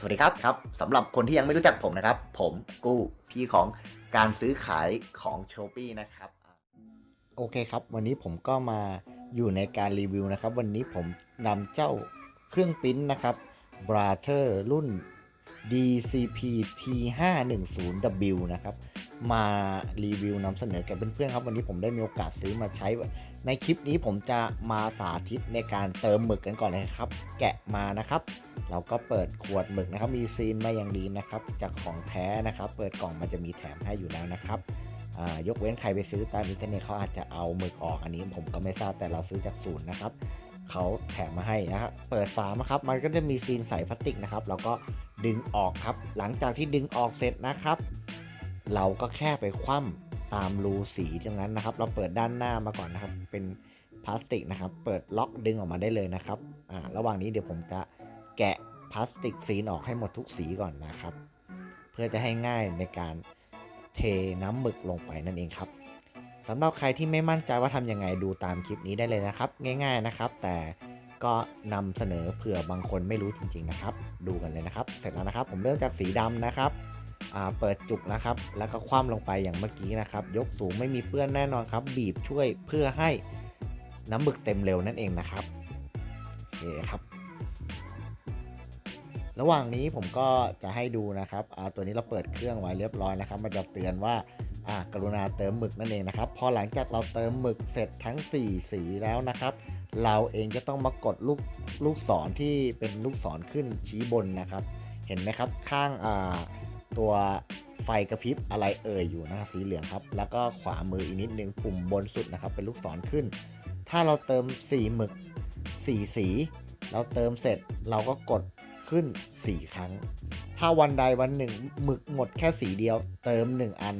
สวัสดีครับครับสำหรับคนที่ยังไม่รู้จักผมนะครับ ผมกู้พี่ของการซื้อขายของโชปี้นะครับโอเคครับ วันนี้ผมก็มาอยู่ในการรีวิวนะครับ วันนี้ผมนำเจ้าเครื่องปิ้นนะครับ b r a t e r รุ่น DCP T510W นะครับ มารีวิวนำเสนอแก่เพื่อนๆครับ วันนี้ผมได้มีโอกาสซื้อมาใช้ ในคลิปนี้ผมจะมาสาธิตในการเติมหมึกกันก่อนเลยครับ แกะมานะครับ เราก็เปิดขวดหมึกนะครับ มีซีนมาอย่างดีนะครับ จากของแท้นะครับ เปิดกล่องมันจะมีแถมให้อยู่แล้วนะครับยกเว้นใครไปซื้อตามอินเทอร์เน็ตเขาอาจจะเอาหมึกออกอันนี้ผมก็ไม่ทราบแต่เราซื้อจากศูนย์นะครับเขาแถมมาให้นะครับเปิดฝามาครับ มันก็จะมีซีนใส่พลาสติกนะครับเราก็ ดึงออกครับ หลังจากที่ดึงออกเสร็จนะครับ เราก็แค่ไปคว่ำตามรูสีตรงนั้นนะครับ เราเปิดด้านหน้ามาก่อนนะครับ เป็นพลาสติกนะครับ เปิดล็อกดึงออกมาได้เลยนะครับอ่าระหว่างนี้เดี๋ยวผมจะแกะพลาสติกซีออกให้หมดทุกสีก่อนนะครับ เพื่อจะให้ง่ายในการเทน้ำหมึกลงไปนั่นเองครับสำหรับใครที่ไม่มั่นใจว่าทำยังไงดูตามคลิปนี้ได้เลยนะครับ ง่าย ๆนะครับ แต่ ก็นำเสนอเผื่อบางคนไม่รู้จริงๆนะครับ ดูกันเลยนะครับ เสร็จแล้วนะครับ ผมเริ่มจากสีดำนะครับเปิดจุกนะครับ แล้วก็คว่ำลงไปอย่างเมื่อกี้นะครับ ยกสูงไม่มีเปื้อนแน่นอนครับ บีบช่วยเพื่อให้น้ำหมึกเต็มเร็วนั่นเองนะครับโอเคครับ ระหว่างนี้ผมก็จะให้ดูนะครับอ่าตัวนี้เราเปิดเครื่องไว้เรียบร้อยนะครับ มันจะเตือนว่าอ่า กรุณาเติมหมึกนั่นเองนะครับ พอหลังจากเราเติมหมึกเสร็จทั้ง 4 สีแล้วนะครับ เราเองจะต้องมากดลูกลูกศรที่เป็นลูกศรขึ้นชี้บนนะครับ เห็นไหมครับข้างอ่าตัวไฟกระพริบอะไรเอ่ยอยู่นะครับสีเหลืองครับ แล้วก็ขวามืออีกนิดนึงปุ่มบนสุดนะครับ เป็นลูกศรขึ้น ถ้าเราเติมสีหมึกสีสี เราเติมเสร็จเราก็กด ขึ้น 4 ครั้ง ถ้าวันใดวันหนึ่งหมึกหมดแค่สีเดียว เติม 1 อัน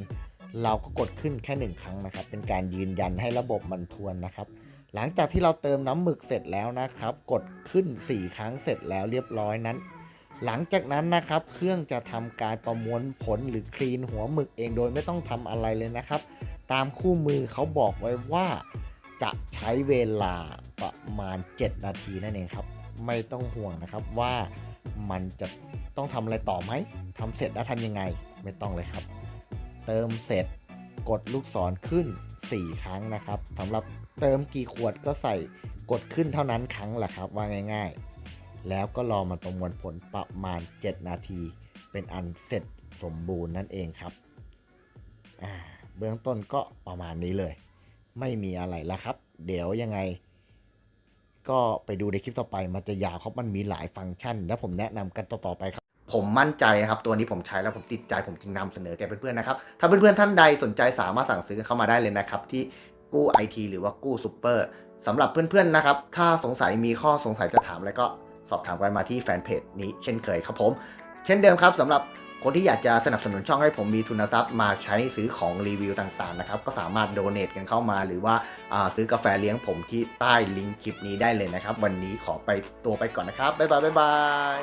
เราก็กดขึ้นแค่ 1 ครั้งนะครับ เป็นการยืนยันให้ระบบมันทวนนะครับ หลังจากที่เราเติมน้ำหมึกเสร็จแล้วนะครับ กดขึ้น 4 ครั้งเสร็จแล้วเรียบร้อยนั้น หลังจากนั้นนะครับ เครื่องจะทำการประมวลผลหรือคลีนหัวหมึกเองโดยไม่ต้องทำอะไรเลยนะครับ ตามคู่มือเขาบอกไว้ว่าจะใช้เวลาประมาณ 7 นาทีนั่นเองครับ ไม่ต้องห่วงนะครับว่ามันจะต้องทำอะไรต่อไหมทำเสร็จแล้วทำยังไงไม่ต้องเลยครับ เติมเสร็จกดลูกศรขึ้น 4 ครั้งนะครับสำหรับเติมกี่ขวดก็ใส่กดขึ้นเท่านั้นครั้งแหละครับว่าง่ายๆ แล้วก็รอมันประมวลผลประมาณ 7 นาที เป็นอันเสร็จสมบูรณ์นั่นเองครับเบื้องต้นก็ประมาณนี้เลย ไม่มีอะไรแล้วครับ เดี๋ยวยังไง ก็ไปดูในคลิปต่อไปมันจะยาวเพราะมันมีหลายฟังก์ชัน แล้วผมแนะนำกันต่อๆไปครับ ผมมั่นใจนะครับตัวนี้ผมใช้แล้วผมติดใจผมจึงนำเสนอแก่เพื่อนๆนะครับถ้าเพื่อนๆท่านใดสนใจสามารถสั่งซื้อเข้ามาได้เลยนะครับที่กู้ไอทีหรือว่ากู้ซูเปอร์สำหรับเพื่อนๆนะครับ ถ้าสงสัยมีข้อสงสัยจะถามอะไรก็สอบถามกันมาที่แฟนเพจนี้เช่นเคยครับผม เช่นเดิมครับสำหรับ คนที่อยากจะสนับสนุนช่องให้ผมมีทุนทรัพย์มาใช้ซื้อของรีวิวต่างๆนะครับก็สามารถโดเน a กันเข้ามา หรือว่าอ่าซื้อกาแฟเลี้ยงผมที่ใต้ลิงก์คลิปนี้ได้เลยนะครับ วันนี้ขอไปตัวไปก่อนนะครับบ๊ายบายบ๊ายบาย